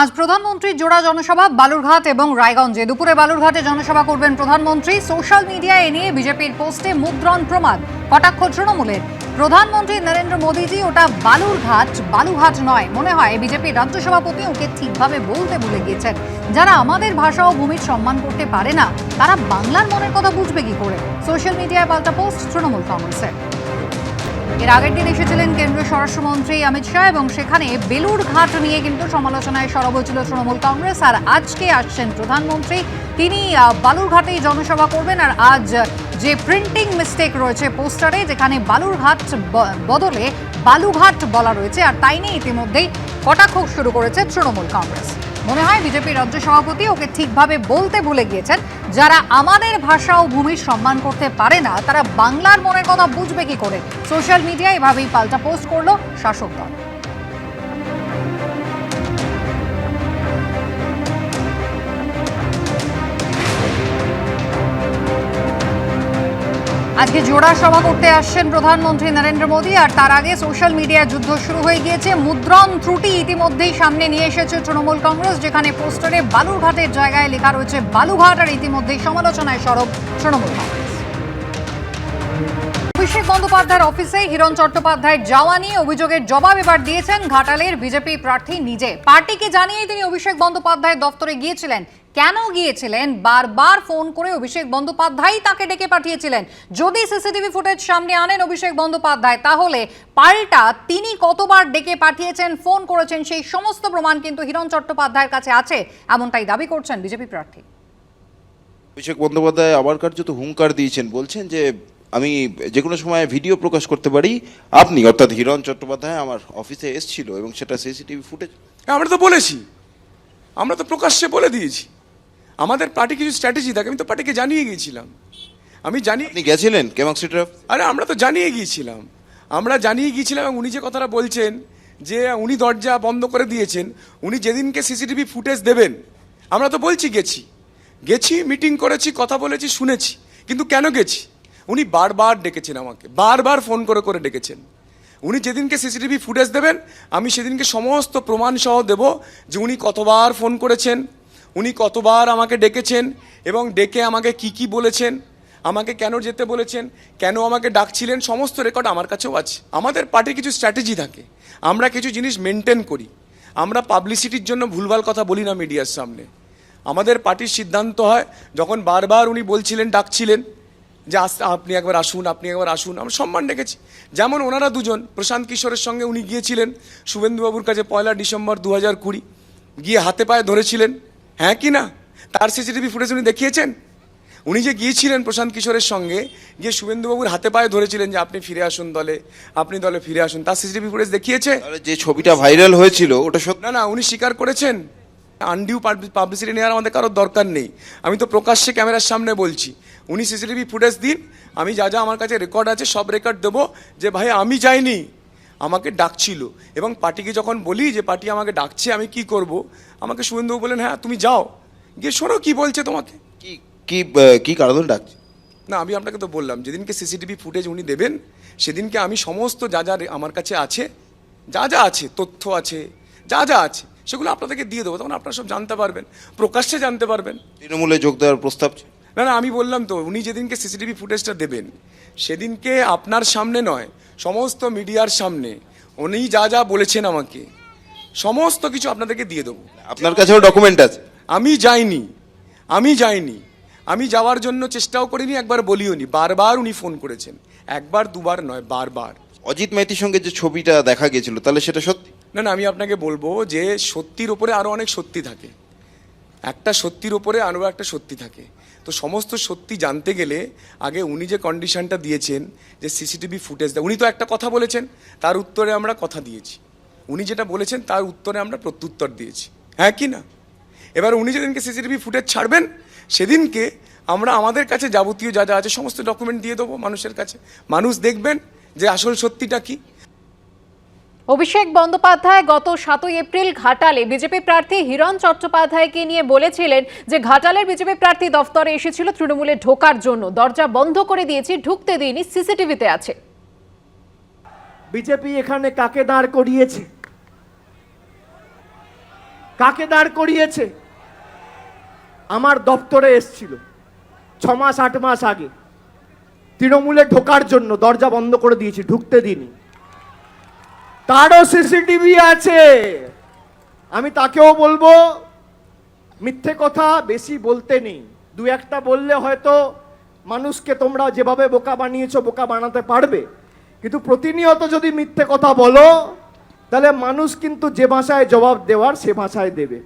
আজ প্রধানমন্ত্রীর জোড়া জনসভা, বালুরঘাট এবং রায়গঞ্জে। দুপুরে বালুরঘাটে জনসভা করবেন প্রধানমন্ত্রী। সোশ্যাল মিডিয়ায় এ নিয়ে বিজেপির পোস্টে মুদ্রণ প্রমাদ কটাক্ষ তৃণমূলের। প্রধানমন্ত্রী নরেন্দ্র মোদীজি, ওটা বালুরঘাট বালুঘাট নয়। মনে হয় বিজেপির রাজ্য সভাপতি ওকে ঠিকভাবে বলতে ভুলে গিয়েছেন। যারা আমাদের ভাষা ও ভূমির সম্মান করতে পারে না, তারা বাংলার মনের কথা বুঝবে কি করে? সোশ্যাল মিডিয়ায় পাল্টা পোস্ট, তৃণমূল কংগ্রেসের। এর আগের দিন এসেছিলেন কেন্দ্রীয় স্বরাষ্ট্রমন্ত্রী অমিত শাহ এবং সেখানে বেলুর ঘাট নিয়ে কিন্তু সমালোচনায় সরব হয়েছিল তৃণমূল কংগ্রেস। আর আজকে আসছেন প্রধানমন্ত্রী। তিনি বালুরঘাটেই জনসভা করবেন আর আজ যে প্রিন্টিং মিস্টেক রয়েছে পোস্টারে, যেখানে বালুরঘাট বদলে বালুঘাট বলা রয়েছে, আর তাই নিয়ে ইতিমধ্যেই কটাক্ষ শুরু করেছে তৃণমূল কংগ্রেস। মনে হয় বিজেপির রাজ্য সভাপতি ওকে ঠিকভাবে বলতে ভুলে গিয়েছেন। যারা আমাদের ভাষা ও ভূমির সম্মান করতে পারে না, তারা বাংলার মনের কথা বুঝবে কি করে? সোশ্যাল মিডিয়ায় এভাবেই পাল্টা পোস্ট করল শাসক দল। আজকে জোড়া সভা করতে আসছেন প্রধানমন্ত্রী নরেন্দ্র মোদী, আর তার আগে সোশ্যাল মিডিয়া যুদ্ধ শুরু হয়ে গিয়েছে। মুদ্রণ ত্রুটি ইতিমধ্যেই সামনে নিয়ে এসেছে তৃণমূল কংগ্রেস, যেখানে পোস্টারে বালুরঘাটের জায়গায় লেখা রয়েছে বালুঘাট আর ইতিমধ্যেই সমালোচনায় সরব তৃণমূল কংগ্রেস। অভিষেক বন্দ্যোপাধ্যায়ের অফিসে হিরণ চট্টোপাধ্যায়ের যাওয়া নিয়ে অভিযোগের জবাব এবার দিয়েছেন ঘাটালের বিজেপি প্রার্থী নিজে। পার্টিকে জানিয়ে তিনি অভিষেক বন্দ্যোপাধ্যায়ের দফতরে গিয়েছিলেন। কেন গিয়েছিলেন? বারবার ফোন করে অভিষেক বন্দ্যোপাধ্যায় তাকে ডেকে পাঠিয়েছিলেন। যদি সিসিটিভি ফুটেজ সামনে আনেন অভিষেক বন্দ্যোপাধ্যায় তাহলে পাল্টা তিনি কতবার ডেকে পাঠিয়েছেন ফোন করেছেন সেই সমস্ত প্রমাণ কিন্তু হিরণ চট্টোপাধ্যায়ের কাছে আছে এমনটাই দাবি করছেন বিজেপি প্রার্থী। অভিষেক বন্দ্যোপাধ্যায় আবার কার্যত হুঙ্কার দিয়েছেন বলছেন যে আমি যে কোনো সময় ভিডিও প্রকাশ করতে পারি আপনি অর্থাৎ হিরণ চট্টোপাধ্যায় আমার অফিসে এসেছিল এবং সেটা সিসিটিভি ফুটেজ। আমরা তো বলেছি আমরা তো প্রকাশ্যে বলে দিয়েছি। আমাদের পার্টি কিছু স্ট্র্যাটেজি থাকে আমি তো পার্টিকে জানিয়ে গিয়েছিলাম। আমি জানি আপনি গেছিলেন কেমাক স্ট্রিটের আরে আমরা তো জানিয়ে গিয়েছিলাম। আমরা জানিয়ে গিয়েছিলাম এবং উনি যে কথাটা বলছেন যে উনি দরজা বন্ধ করে দিয়েছেন উনি যেদিনকে সিসিটিভি ফুটেজ দেবেন আমরা তো বলছি গেছি। গেছি মিটিং করেছি কথা বলেছি শুনেছি কিন্তু কেন গেছি? উনি বারবার ডেকেছেন আমাকে বারবার ফোন করে করে ডেকেছেন। উনি যেদিনকে সিসিটিভি ফুটেজ দেবেন আমি সেদিনকে সমস্ত প্রমাণসহ দেব যে উনি কতবার ফোন করেছেন। উনি কতবার আমাকে ডেকেছেন এবং ডেকে আমাকে কি কি বলেছেন, আমাকে কেন যেতে বলেছেন, কেন আমাকে ডাকছিলেন, সমস্ত রেকর্ড আমার কাছেও আছে। আমাদের পার্টির কিছু স্ট্র্যাটেজি থাকে। আমরা কিছু জিনিস মেনটেন করি। আমরা পাবলিসিটির জন্য ভুলভাল কথা বলি না মিডিয়ার সামনে। আমাদের পার্টির সিদ্ধান্ত হয় যখন বারবার উনি বলছিলেন, ডাকছিলেন যে, আস, আপনি একবার আসুন, আপনি একবার আসুন। আমরা সম্মান রেখেছি। যেমন ওনারা দুজন, প্রশান্ত কিশোরের সঙ্গে উনি গিয়েছিলেন, শুভেন্দুবাবুর কাছে পয়লা ডিসেম্বর দু হাজার কুড়ি, গিয়ে হাতে পায়ে ধরেছিলেন। হ্যাঁ কি না? তার সিসিটিভি ফুটেজ উনি দেখিয়েছেন? উনি যে গিয়েছিলেন প্রশান্ত কিশোরের সঙ্গে গিয়ে শুভেন্দুবাবুর হাতে পায়ে ধরেছিলেন যে আপনি ফিরে আসুন দলে আপনি দলে ফিরে আসুন তার সিসিটিভি ফুটেজ দেখিয়েছে? যে ছবিটা ভাইরাল হয়েছিল ওটা সত্যি না না উনি স্বীকার করেছেন। আনডিউ পাবলিসিটি নেওয়ার আমাদের কারোর দরকার নেই। আমি তো প্রকাশ্যে ক্যামেরার সামনে বলছি। উনি সিসিটিভি ফুটেজ দিন আমি যা যা আমার কাছে রেকর্ড আছে সব রেকর্ড দেবো যে ভাই আমি যাইনি। আমাকে ডাকছিল এবং পার্টিকে যখন বলি যে পার্টি আমাকে ডাকছে আমি কি করব? আমাকে শুভেন্দু বলেন হ্যাঁ তুমি যাও। গিয়ে শোনো কি বলছে তোমাকে। কি কি কি কারণে ডাকছে? না আমি আপনাকে তো বললাম যেদিনকে সিসিটিভি ফুটেজ উনি দেবেন সেদিনকে আমি সমস্ত যা যা আমার কাছে আছে যা যা আছে তথ্য আছে যা যা আছে সেগুলো আপনাদেরকে দিয়ে দেবো তখন আপনারা সব জানতে পারবেন প্রকাশ্যে জানতে পারবেন। তৃণমূলে যোগ দেওয়ার প্রস্তাব। না না আমি বললাম তো উনি যেদিনকে সিসিটিভি ফুটেজটা দেবেন সেদিনকে আপনার সামনে নয় সমস্ত মিডিয়ার সামনে উনি যা যা বলেছেন আমাকে সমস্ত কিছু আপনাদেরকে দিয়ে দেবো। আপনার কাছেও ডকুমেন্ট আছে? আমি যাইনি আমি যাইনি আমি যাওয়ার জন্য চেষ্টাও করিনি একবার বলিও নি বারবার উনি ফোন করেছেন একবার দুবার নয় বারবার। অজিত মাইতির সঙ্গে যে ছবিটা দেখা গিয়েছিল তাহলে সেটা সত্যি? না না আমি আপনাকে বলব যে সত্যির ওপরে আরও অনেক সত্যি থাকে। একটা সত্যির ওপরে আরও একটা সত্যি থাকে। তো সমস্ত সত্যি জানতে গেলে আগে উনি যে কন্ডিশনটা দিয়েছেন, যে সিসিটিভি ফুটেজ উনি তো একটা কথা বলেছেন, তার উত্তরে আমরা কথা দিয়েছি। উনি যেটা বলেছেন, তার উত্তরে আমরা প্রত্যুত্তর দিয়েছি। হ্যাঁ কি না? এবার উনি যেদিনকে সিসিটিভি ফুটেজ ছাড়বেন, সেদিনকে আমরা আমাদের কাছে যাবতীয় যা যা আছে, সমস্ত ডকুমেন্ট দিয়ে দেবো মানুষের কাছে। মানুষ দেখবেন যে আসল সত্যিটা কী। অভিষেক বন্দ্যোপাধ্যায় গত সাতই এপ্রিল ঘাটালে বিজেপি প্রার্থী হিরণ চট্টোপাধ্যায়কে নিয়ে বলেছিলেন যে ঘাটালের বিজেপি প্রার্থী দফতরে এসেছিল তৃণমূলে ঢোকার জন্য। দরজা বন্ধ করে দিয়েছি, ঢুকতে দিইনি, সিসিটিভিতে আছে। বিজেপি এখানে কাকে দাঁড় করিয়েছে? কাকে দাঁড় করিয়েছে? আমার দপ্তরে এসছিল, ছ মাস, আট মাস আগে। তৃণমূলে ঢোকার জন্য দরজা বন্ধ করে দিয়েছি, ঢুকতে দিনি তারও সিসিটিভি আছে। আমি তাকেও বলব, মিথ্যে কথা বেশি বলতে নেই। দু একটা বললে হয়তো মানুষকে তোমরা যেভাবে বোকা বানিয়েছো, বোকা বানাতে পারবে। কিন্তু প্রতিনিয়ত যদি মিথ্যে কথা বলো, তাহলে মানুষ কিন্তু যে ভাষায় জবাব দেওয়ার সে ভাষায় দেবে।